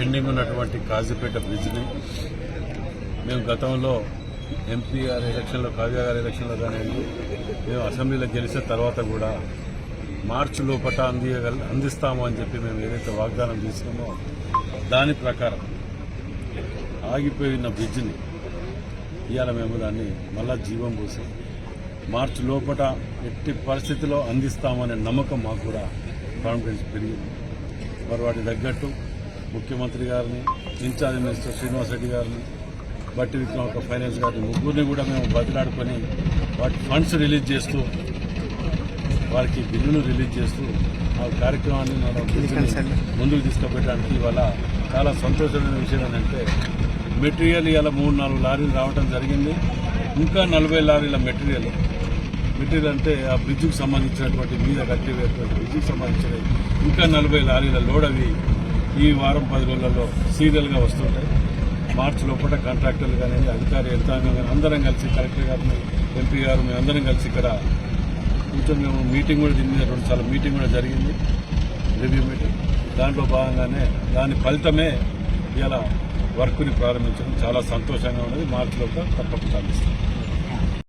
Pending ఉన్నటువంటి కాజీపేట బ్రిడ్జ్ని మేము గతంలో ఎంపీ గారి ఎలక్షన్లో కావ్య గారి ఎలక్షన్లో కానివ్వండి మేము అసెంబ్లీలో గెలిచిన తర్వాత కూడా మార్చి లోపల అందియగల అందిస్తాము అని చెప్పి మేము ఏదైతే వాగ్దానం చేసినామో దాని ప్రకారం ఆగిపోయిన బ్రిడ్జ్ని ఇవాళ మేము దాన్ని మళ్ళా జీవం పోసి మార్చి లోపల ఎట్టి పరిస్థితిలో అందిస్తామనే నమ్మకం మాకు కూడా కాన్ఫిడెన్స్ పెరిగింది. మరి వాటి తగ్గట్టు ముఖ్యమంత్రి గారిని ఇన్ఛార్జ్ మినిస్టర్ శ్రీనివాస్ రెడ్డి గారిని బట్టి విక్రమార్క ఫైనాన్స్ గారిని ముగ్గురిని కూడా మేము బదిలాడుకొని వాటి ఫండ్స్ రిలీజ్ చేస్తూ వారికి బిల్లును రిలీజ్ చేస్తూ ఆ కార్యక్రమాన్ని మనం ముందుకు తీసుకుపోయడానికి ఇవాళ చాలా సంతోషమైన విషయం ఏంటంటే మెటీరియల్ ఇలా మూడు నాలుగు లారీలు రావడం జరిగింది. ఇంకా నలభై లారీల మెటీరియల్ మెటీరియల్ అంటే ఆ బ్రిడ్జికి సంబంధించినటువంటి మీద కట్టేటువంటి బ్రిడ్జికి సంబంధించిన ఇంకా నలభై లారీల లోడ్ అవి ఈ వారం పది రోజులలో సీరియల్గా వస్తుంటాయి. మార్చి లోపల కాంట్రాక్టర్లు కానీ అధికారి యంత్రాంగం కానీ అందరం కలిసి కలెక్టర్ గారిని ఎంపీ గారు మేము అందరం కలిసి ఇక్కడ కూర్చొని మేము మీటింగ్ కూడా దీని మీద రెండు సార్లు మీటింగ్ కూడా జరిగింది. రివ్యూ మీటింగ్ దాంట్లో భాగంగానే దాని ఫలితమే ఇలా వర్క్ని ప్రారంభించడం. చాలా సంతోషంగా ఉన్నది. మార్చి లోపల తప్పకుండా అందిస్తాం.